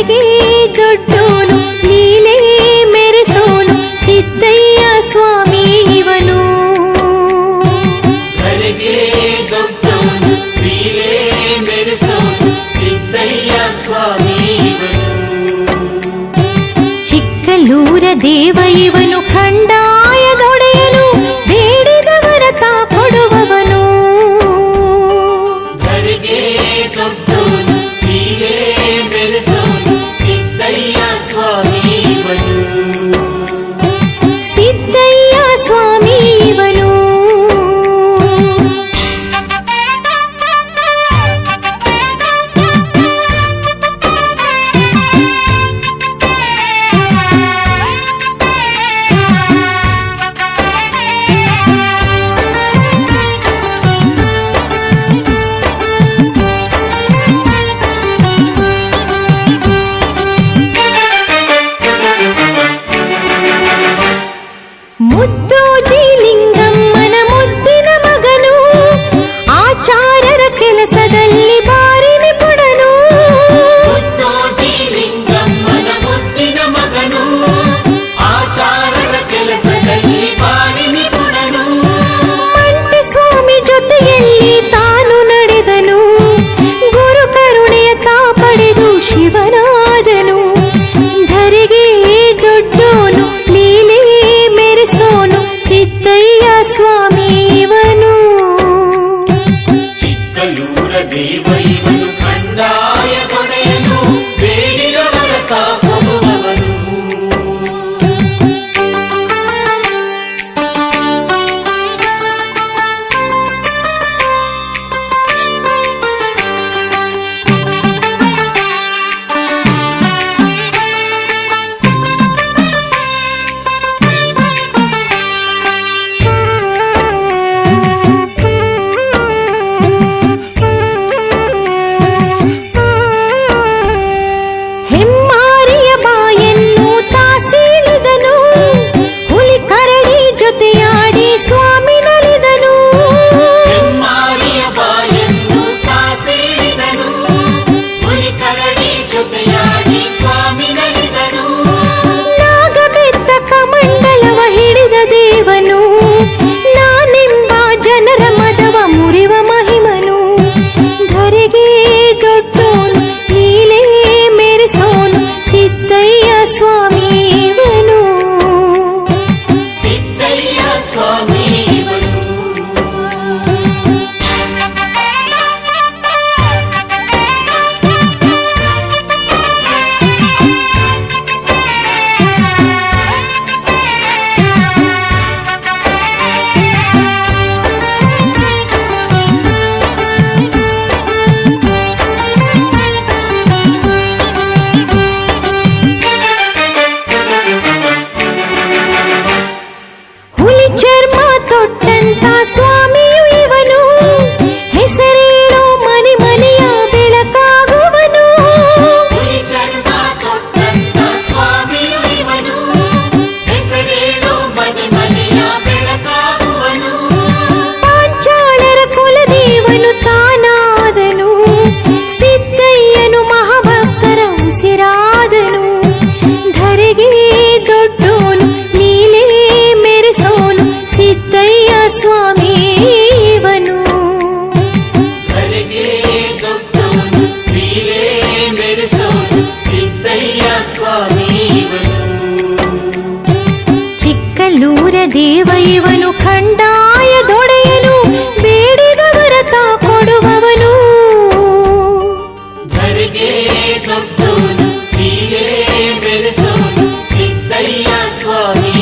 ఒరిగి దొడ్డోను నీలే మెరసోను సిద్ధయ్య స్వామి ఇవను. చిక్కలూర దేవ ఇవను ఖండాయ దొడయను ಲಿಂಗಮ್ಮನ ಮುದ್ದಿನ ಮಗನು. ಆಚಾರರ ಕೆಲಸದಲ್ಲಿ Thank you. Come స్వామీవను ಚಿಕ್ಕಲ್ಲೂರ ದೇವ ಇವನು ಖಂಡಾಯ ದೊಡೆಯನು ಬೇಡಿದವರ ತಾ ಕೊಡುವವನು ಸ್ವಾಮಿ